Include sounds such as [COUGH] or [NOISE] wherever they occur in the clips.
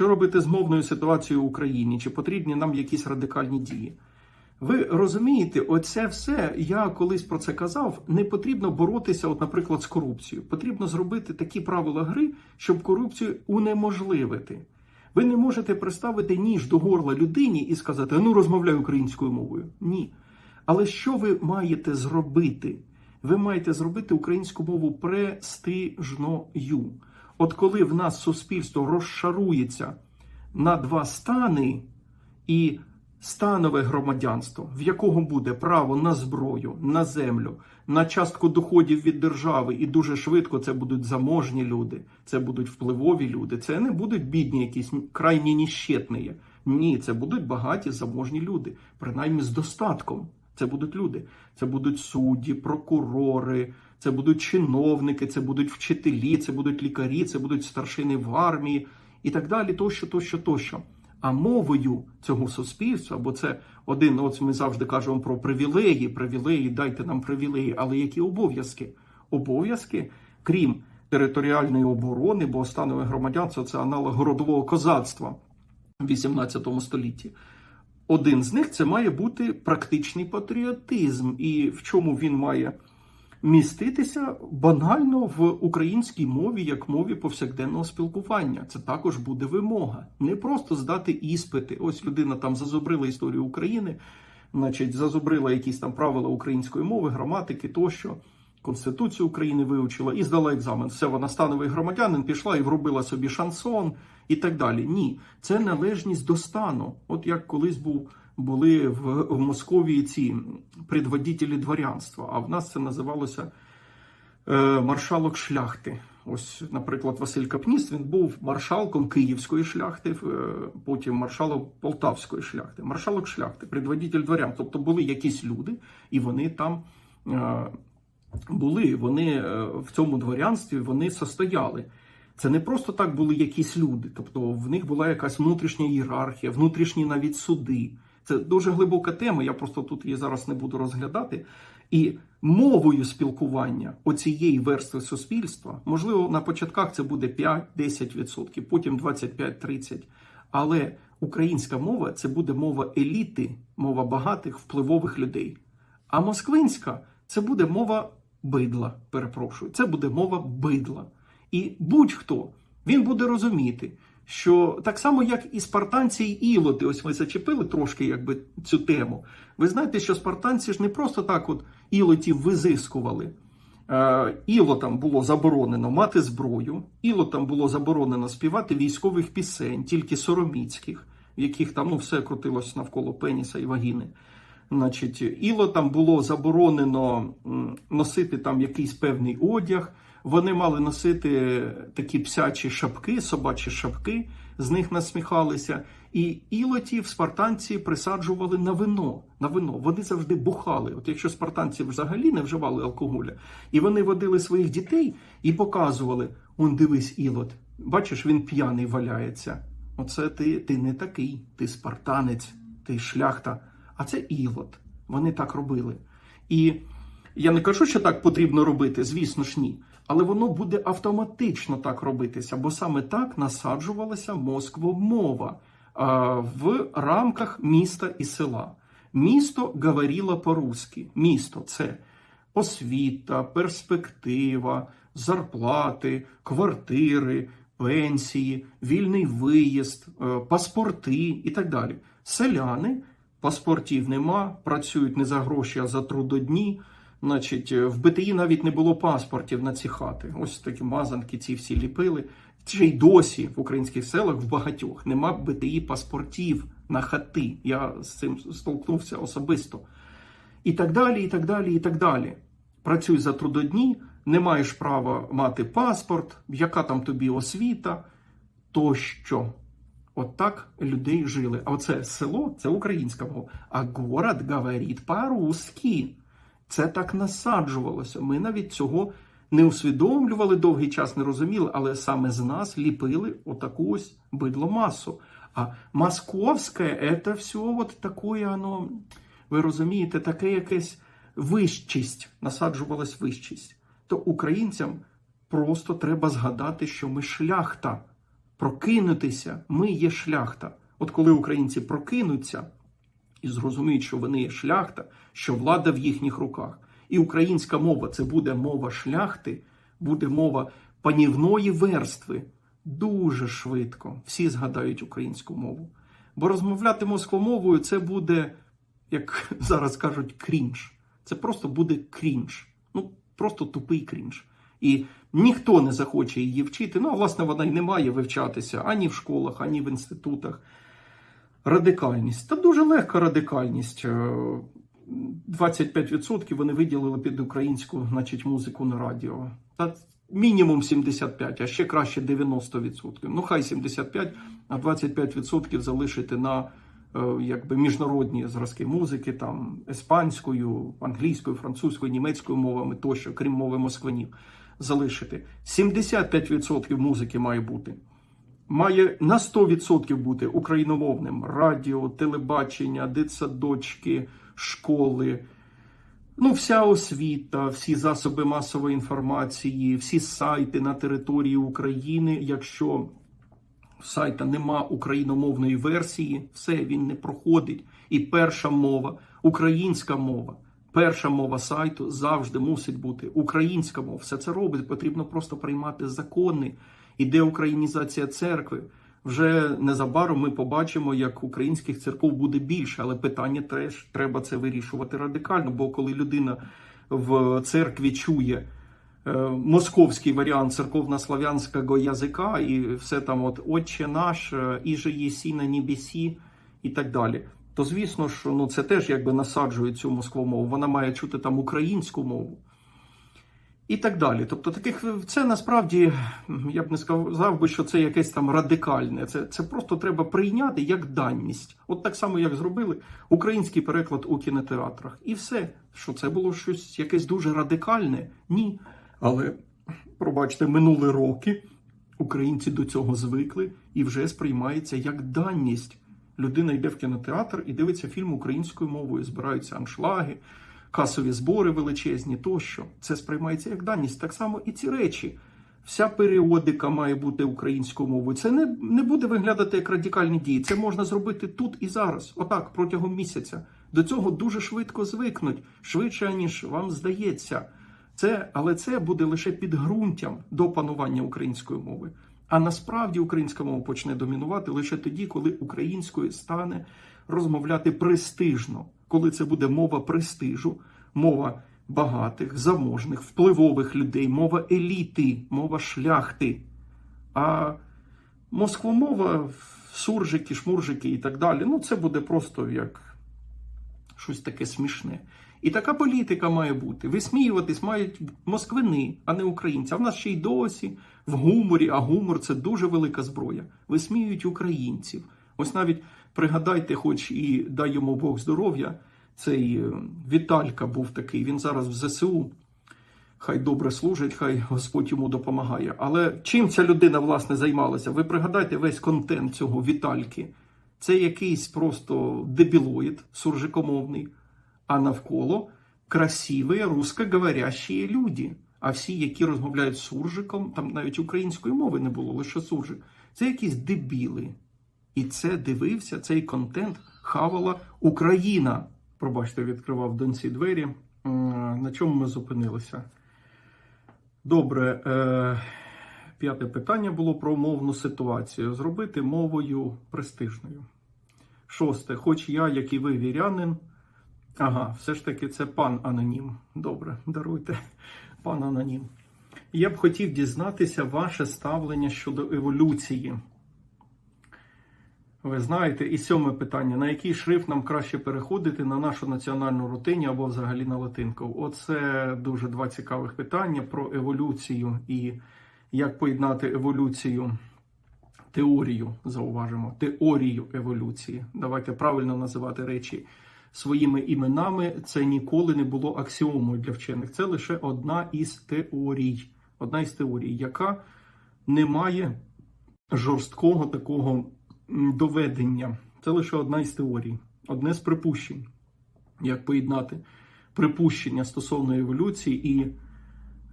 Що робити з мовною ситуацією в Україні? Чи потрібні нам якісь радикальні дії? Ви розумієте, оце все, я колись про це казав, не потрібно боротися, от, наприклад, з корупцією. Потрібно зробити такі правила гри, щоб корупцію унеможливити. Ви не можете приставити ніж до горла людині і сказати, ну розмовляй українською мовою. Ні. Але що ви маєте зробити? Ви маєте зробити українську мову престижною. От коли в нас суспільство розшарується на два стани і станове громадянство, в якого буде право на зброю, на землю, на частку доходів від держави, і дуже швидко це будуть заможні люди, це будуть впливові люди. Це не будуть бідні, якісь крайні ніщетні. Ні, це будуть багаті заможні люди, принаймні з достатком. Це будуть люди, це будуть судді, прокурори, це будуть чиновники, це будуть вчителі, це будуть лікарі, це будуть старшини в армії і так далі, тощо, тощо, тощо. А мовою цього суспільства, бо це один, от ми завжди кажемо про привілеї, привілеї, дайте нам привілеї, але які обов'язки? Обов'язки, крім територіальної оборони, бо станове громадянство це аналог городового козацтва в 18 столітті. Один з них це має бути практичний патріотизм, і в чому він має міститися банально в українській мові як мові повсякденного спілкування. Це також буде вимога. Не просто здати іспити. Ось людина там зазубрила історію України, значить, зазубрила якісь там правила української мови, граматики тощо. Конституцію України вивчила і здала екзамен. Все, вона становий громадянин, пішла і вробила собі шансон і так далі. Ні, це належність до стану. От як колись був були в, в Московії ці предводителі дворянства, а в нас це називалося е, маршалок шляхти. Ось, наприклад, Василь Капніст він був маршалком Київської шляхти, е, потім маршалом Полтавської шляхти, маршалок шляхти, предводитель дворян. Тобто були якісь люди, і вони там. Е, були, вони е, в цьому дворянстві вони состояли. Це не просто так були якісь люди, тобто в них була якась внутрішня ієрархія, внутрішні навіть суди. Це дуже глибока тема, я просто тут її зараз не буду розглядати. І мовою спілкування оцієї верстви суспільства, можливо, на початках це буде 5-10%, потім 25-30%. Але українська мова це буде мова еліти, мова багатих впливових людей. А москвинська це буде мова бидла. Перепрошую, це буде мова бидла. І будь-хто він буде розуміти, що так само, як і спартанці і ілоти, ось ми зачепили трошки якби цю тему. Ви знаєте, що спартанці ж не просто так от ілотів визискували. Е, Ілотам було заборонено мати зброю, ілотам було заборонено співати військових пісень, тільки сороміцьких, в яких там ну, все крутилось навколо пеніса і вагіни. Значить, ілотам було заборонено носити там якийсь певний одяг. Вони мали носити такі псячі шапки, собачі шапки, з них насміхалися. І ілотів спартанці присаджували на вино. На вино. Вони завжди бухали. От якщо спартанці взагалі не вживали алкоголя, і вони водили своїх дітей і показували: он дивись, ілот, бачиш, він п'яний валяється. Оце ти, ти не такий, ти спартанець, ти шляхта. А це ілот. Вони так робили. І я не кажу, що так потрібно робити, звісно ж ні. Але воно буде автоматично так робитися, бо саме так насаджувалася москвомова а, в рамках міста і села. Місто говорило по-русски. Місто це освіта, перспектива, зарплати, квартири, пенсії, вільний виїзд, е, паспорти і так далі. Селяни паспортів нема, працюють не за гроші, а за трудодні. Значить, в БТІ навіть не було паспортів на ці хати. Ось такі мазанки ці всі ліпили. Ще й досі в українських селах в багатьох нема БТІ паспортів на хати. Я з цим столкнувся особисто. І так далі, і так далі, і так далі. Працюй за трудодні, не маєш права мати паспорт, яка там тобі освіта, тощо. От так людей жили. А оце село це українська мова. А город говорить по-русски. Це так насаджувалося. Ми навіть цього не усвідомлювали довгий час, не розуміли, але саме з нас ліпили отаку ось бидломасу. А московське це все от таке, оно, ви розумієте, таке якесь вищість, насаджувалась вищість. То українцям просто треба згадати, що ми шляхта. Прокинутися, ми є шляхта. От коли українці прокинуться і зрозуміють, що вони є шляхта, що влада в їхніх руках, і українська мова це буде мова шляхти, буде мова панівної верстви. Дуже швидко всі згадають українську мову. Бо розмовляти москвомовою це буде, як [LAUGHS] зараз кажуть, крінж. Це просто буде крінж. Ну, просто тупий крінж. І ніхто не захоче її вчити. Ну, а власне, вона й не має вивчатися ані в школах, ані в інститутах. Радикальність. Та дуже легка радикальність. Е, 25% вони виділили під українську, значить, музику на радіо. Та мінімум 75, а ще краще 90%. Ну, хай 75, а 25% залишити на е, якби міжнародні зразки музики, там іспанською, англійською, французькою, німецькою мовами тощо, крім мови москвинів, залишити. 75% музики має бути. Має на 100% бути україномовним радіо, телебачення, дитсадочки, школи. Ну, вся освіта, всі засоби масової інформації, всі сайти на території України. Якщо сайта нема україномовної версії, все він не проходить. І перша мова, українська мова, перша мова сайту завжди мусить бути українська мова. Все це робить. Потрібно просто приймати закони. Іде українізація церкви. Вже незабаром ми побачимо, як українських церков буде більше, але питання теж треба це вирішувати радикально. Бо коли людина в церкві чує е, московський варіант церковно-славянського язика, і все там, от Отче наш, е, іже єсі на небесі, і так далі. То звісно ж, ну це теж якби насаджує цю москвомову. Вона має чути там українську мову. І так далі. Тобто, таких це насправді я б не сказав би, що це якесь там радикальне. Це це просто треба прийняти як даність. От так само, як зробили український переклад у кінотеатрах. І все, що це було щось якесь дуже радикальне. Ні. Але, пробачте, минули роки. Українці до цього звикли і вже сприймається як даність. Людина йде в кінотеатр і дивиться фільм українською мовою, збираються аншлаги касові збори величезні тощо. Це сприймається як даність. Так само і ці речі. Вся періодика має бути українською мовою. Це не, не буде виглядати як радикальні дії. Це можна зробити тут і зараз, отак, протягом місяця. До цього дуже швидко звикнуть, швидше, ніж вам здається. Це, Але це буде лише підґрунтям до панування української мови. А насправді українська мова почне домінувати лише тоді, коли українською стане розмовляти престижно, коли це буде мова престижу, мова багатих, заможних, впливових людей, мова еліти, мова шляхти. А москвомова, суржики, шмуржики і так далі. Ну, це буде просто як щось таке смішне. І така політика має бути. Висміюватись мають москвини, а не українці. А в нас ще й досі в гуморі, а гумор це дуже велика зброя. Висміюють українців. Ось навіть пригадайте, хоч і дай йому Бог здоров'я, цей е, Віталька був такий. Він зараз в ЗСУ. Хай добре служить, хай Господь йому допомагає. Але чим ця людина власне займалася? Ви пригадайте весь контент цього Вітальки. Це якийсь просто дебілоїд суржикомовний, а навколо красиві русскоговорящі люди. А всі, які розмовляють суржиком, там навіть української мови не було, лише суржик. Це якісь дебіли. І це дивився, цей контент хавала Україна. Пробачте, відкривав донці двері. На чому ми зупинилися? Добре, е, п'яте питання було про мовну ситуацію. Зробити мовою престижною. Шосте, хоч я, як і ви, вірянин. Ага, все ж таки, це пан анонім. Добре, даруйте, пан анонім. Я б хотів дізнатися ваше ставлення щодо еволюції. Ви знаєте, і сьоме питання: на який шрифт нам краще переходити на нашу національну рутині або взагалі на латинку? Оце дуже два цікавих питання про еволюцію і як поєднати еволюцію, теорію, зауважимо, теорію еволюції. Давайте правильно називати речі своїми іменами. Це ніколи не було аксіомою для вчених. Це лише одна із теорій, одна із теорій, яка не має жорсткого такого доведення. Це лише одна із теорій, одне з припущень, як поєднати припущення стосовно еволюції і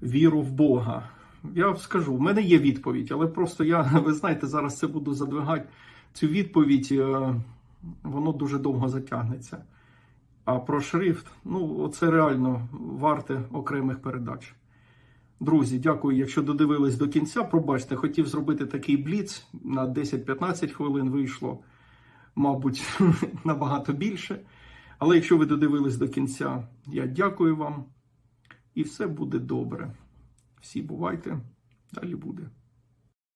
віру в Бога. Я скажу, в мене є відповідь, але просто я, [LAUGHS] ви знаєте, зараз це буду задвигати. Цю відповідь, е, воно дуже довго затягнеться. А про шрифт, ну, це реально варте окремих передач. Друзі, дякую, якщо додивились до кінця. Пробачте, хотів зробити такий бліц на 10-15 хвилин вийшло, мабуть, [LAUGHS] набагато більше. Але якщо ви додивились до кінця, я дякую вам. І все буде добре. Всі бувайте, далі буде.